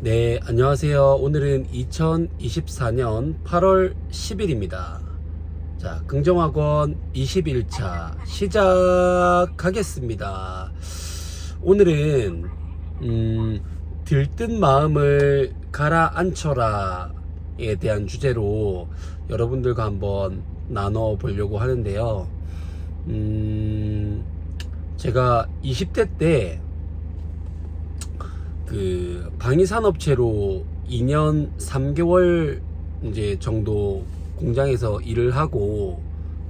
네, 안녕하세요. 오늘은 2024년 8월 10일입니다. 자, 긍정학원 21차 시작하겠습니다. 오늘은, 음, 들뜬 마음을 가라앉혀라에 대한 주제로 여러분들과 한번 나눠 보려고 하는데요. 음, 제가 20대 때 그 방위산업체로 2년 3개월 이제 정도 공장에서 일을 하고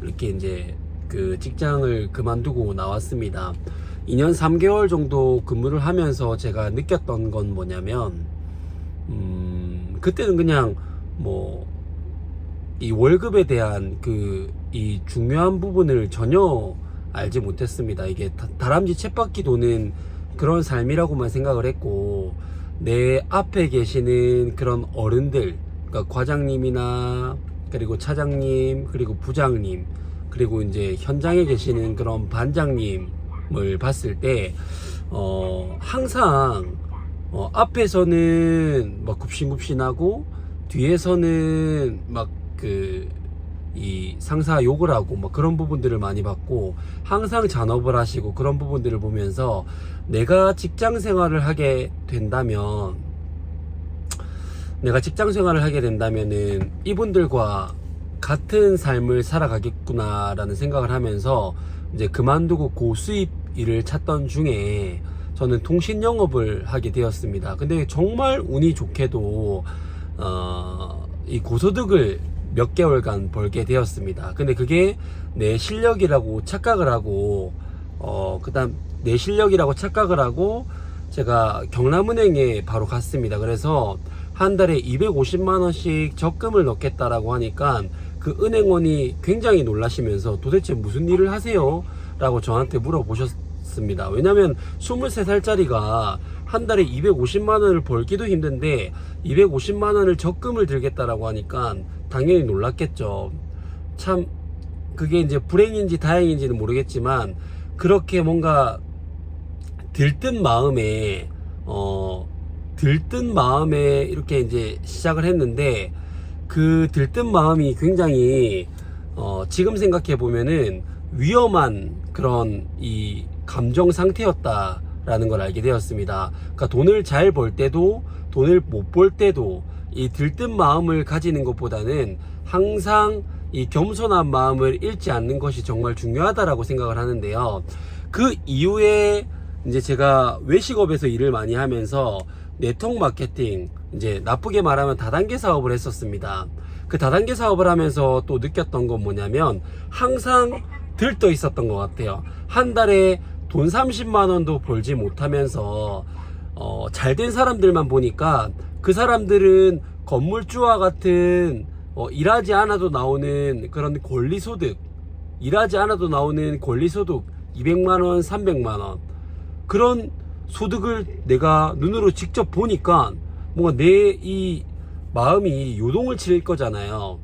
이렇게 이제 그 직장을 그만두고 나왔습니다. 2년 3개월 정도 근무를 하면서 제가 느꼈던 건 뭐냐면 음 그때는 그냥 뭐 이 월급에 대한 그 이 중요한 부분을 전혀 알지 못했습니다. 이게 다, 다람쥐 쳇바퀴 도는 그런 삶이라고만 생각을 했고 내 앞에 계시는 그런 어른들 그러니까 과장님이나 그리고 차장님 그리고 부장님 그리고 이제 현장에 계시는 그런 반장님을 봤을 때 어, 항상 어, 앞에서는 막 굽신굽신하고 뒤에서는 막그 이 상사 욕을 하고 막 그런 부분들을 많이 봤고 항상 잔업을 하시고 그런 부분들을 보면서 내가 직장 생활을 하게 된다면 내가 직장 생활을 하게 된다면은 이분들과 같은 삶을 살아가겠구나라는 생각을 하면서 이제 그만두고 고수입 일을 찾던 중에 저는 통신 영업을 하게 되었습니다. 근데 정말 운이 좋게도 어, 이 고소득을 몇 개월간 벌게 되었습니다. 근데 그게 내 실력이라고 착각을 하고 어 그 다음 내 실력이라고 착각을 하고 제가 경남은행에 바로 갔습니다. 그래서 한 달에 250만 원씩 적금을 넣겠다라고 하니까 그 은행원이 굉장히 놀라시면서 도대체 무슨 일을 하세요? 라고 저한테 물어보셨습니다. 왜냐면 23살짜리가 한 달에 250만 원을 벌기도 힘든데 250만 원을 적금을 들겠다라고 하니까 당연히 놀랐겠죠. 참 그게 이제 불행인지 다행인지는 모르겠지만 그렇게 뭔가 들뜬 마음에 어 들뜬 마음에 이렇게 이제 시작을 했는데 그 들뜬 마음이 굉장히 어 지금 생각해 보면은 위험한 그런 이 감정 상태였다라는 걸 알게 되었습니다. 그러니까 돈을 잘 벌 때도 돈을 못 벌 때도 이 들뜬 마음을 가지는 것보다는 항상 이 겸손한 마음을 잃지 않는 것이 정말 중요하다라고 생각을 하는데요. 그 이후에 이제 제가 외식업에서 일을 많이 하면서 네트워크 마케팅 이제 나쁘게 말하면 다단계 사업을 했었습니다. 그 다단계 사업을 하면서 또 느꼈던 건 뭐냐면 항상 들떠 있었던 것 같아요. 한 달에 돈 30만 원도 벌지 못하면서 어, 잘 된 사람들만 보니까 그 사람들은 건물주와 같은 어, 일하지 않아도 나오는 그런 권리소득, 일하지 않아도 나오는 권리소득 200만원, 300만원. 그런 소득을 내가 눈으로 직접 보니까 뭔가 내 이 마음이 요동을 칠 거잖아요.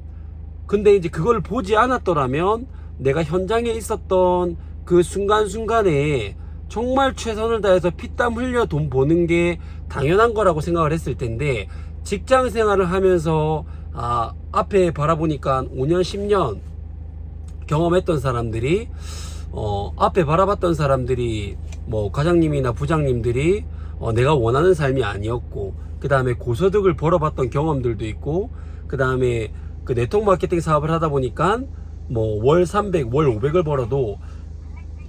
근데 이제 그걸 보지 않았더라면 내가 현장에 있었던 그 순간순간에 정말 최선을 다해서 피땀 흘려 돈 버는 게 당연한 거라고 생각을 했을 텐데 직장 생활을 하면서 아, 앞에 바라보니까 5년, 10년 경험했던 사람들이 어, 앞에 바라봤던 사람들이 뭐 과장님이나 부장님들이 어, 내가 원하는 삶이 아니었고 그 다음에 고소득을 벌어봤던 경험들도 있고 그 다음에 그 네트워크 마케팅 사업을 하다 보니까 뭐 월 300, 월 500을 벌어도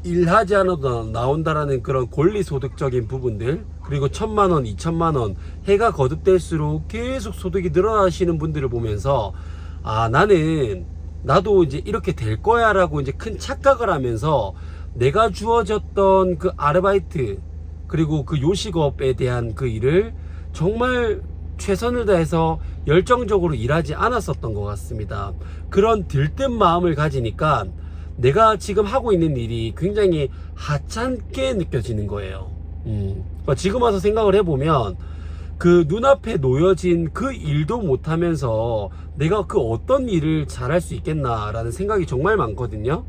일하지 않아도 나온다라는 그런 권리 소득적인 부분들 그리고 천만 원, 이천만 원 해가 거듭될수록 계속 소득이 늘어나시는 분들을 보면서 아 나는 나도 이제 이렇게 될 거야라고 이제 큰 착각을 하면서 내가 주어졌던 그 아르바이트 그리고 그 요식업에 대한 그 일을 정말 최선을 다해서 열정적으로 일하지 않았었던 것 같습니다. 그런 들뜬 마음을 가지니까 내가 지금 하고 있는 일이 굉장히 하찮게 느껴지는 거예요. 음. 그러니까 지금 와서 생각을 해보면 그 눈앞에 놓여진 그 일도 못하면서 내가 그 어떤 일을 잘할 수 있겠나라는 생각이 정말 많거든요.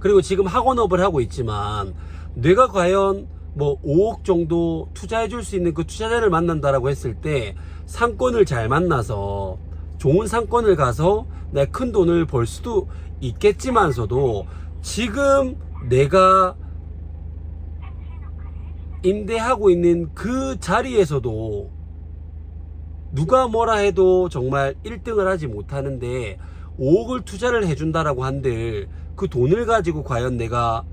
그리고 지금 학원업을 하고 있지만 내가 과연 뭐 5억 정도 투자해 줄 수 있는 그 투자자를 만난다라고 했을 때 상권을 잘 만나서 좋은 상권을 가서 내가 큰 돈을 벌 수도 있겠지만서도 지금 내가 임대하고 있는 그 자리에서도 누가 뭐라 해도 정말 1등을 하지 못하는데 5억을 투자를 해준다라고 한들 그 돈을 가지고 과연 내가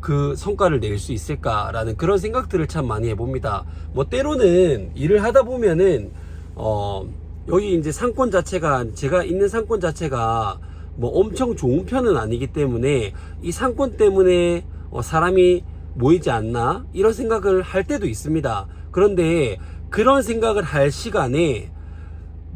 그 성과를 낼 수 있을까라는 그런 생각들을 참 많이 해봅니다. 뭐 때로는 일을 하다 보면은 어 여기 이제 상권 자체가 제가 있는 상권 자체가 뭐 엄청 좋은 편은 아니기 때문에 이 상권 때문에 어, 사람이 모이지 않나 이런 생각을 할 때도 있습니다. 그런데 그런 생각을 할 시간에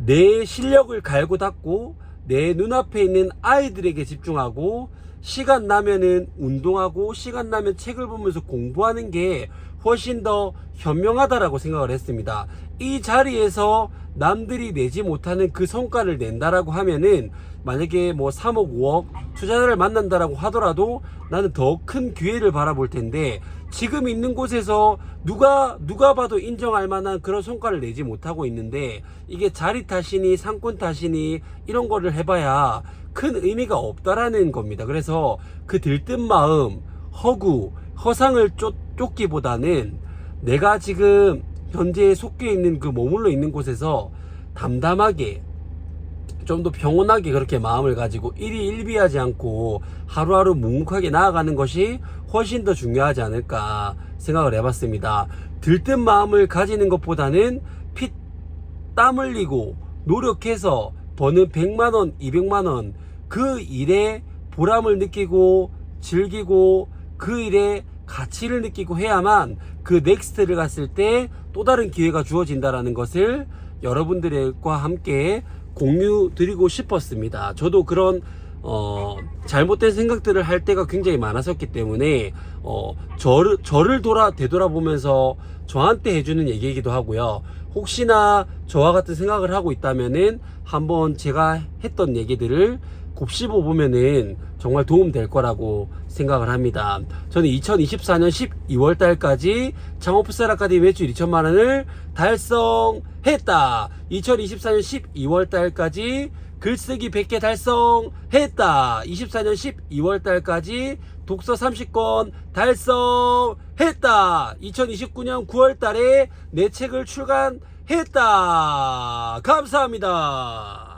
내 실력을 갈고 닦고 내 눈앞에 있는 아이들에게 집중하고 시간 나면은 운동하고 시간 나면 책을 보면서 공부하는 게 훨씬 더 현명하다라고 생각을 했습니다. 이 자리에서 남들이 내지 못하는 그 성과를 낸다라고 하면은 만약에 뭐 3억 5억 투자자를 만난다라고 하더라도 나는 더 큰 기회를 바라볼 텐데 지금 있는 곳에서 누가 누가 봐도 인정할 만한 그런 성과를 내지 못하고 있는데 이게 자리 탓이니 상권 탓이니 이런 거를 해봐야 큰 의미가 없다라는 겁니다. 그래서 그 들뜬 마음, 허구, 허상을 쫓, 쫓기보다는 내가 지금 현재 속해 있는 그 머물러 있는 곳에서 담담하게 좀 더 평온하게 그렇게 마음을 가지고 일이 일비하지 않고 하루하루 묵묵하게 나아가는 것이 훨씬 더 중요하지 않을까 생각을 해봤습니다. 들뜬 마음을 가지는 것보다는 피 땀 흘리고 노력해서 버는 100만원, 200만원 그 일에 보람을 느끼고 즐기고 그 일에 가치를 느끼고 해야만 그 넥스트를 갔을 때 또 다른 기회가 주어진다라는 것을 여러분들과 함께 공유 드리고 싶었습니다. 저도 그런 어, 잘못된 생각들을 할 때가 굉장히 많았었기 때문에 어, 저를 저를 돌아 되돌아보면서 저한테 해주는 얘기이기도 하고요. 혹시나 저와 같은 생각을 하고 있다면은 한번 제가 했던 얘기들을 곱씹어 보면은 정말 도움 될 거라고 생각을 합니다. 저는 2024년 12월 달까지 창업풋살 아카데미 매출 2천만 원을 달성했다. 2024년 12월 달까지 글쓰기 100개 달성했다. 24년 12월 달까지 독서 30권 달성했다. 2029년 9월 달에 내 책을 출간했다. 감사합니다.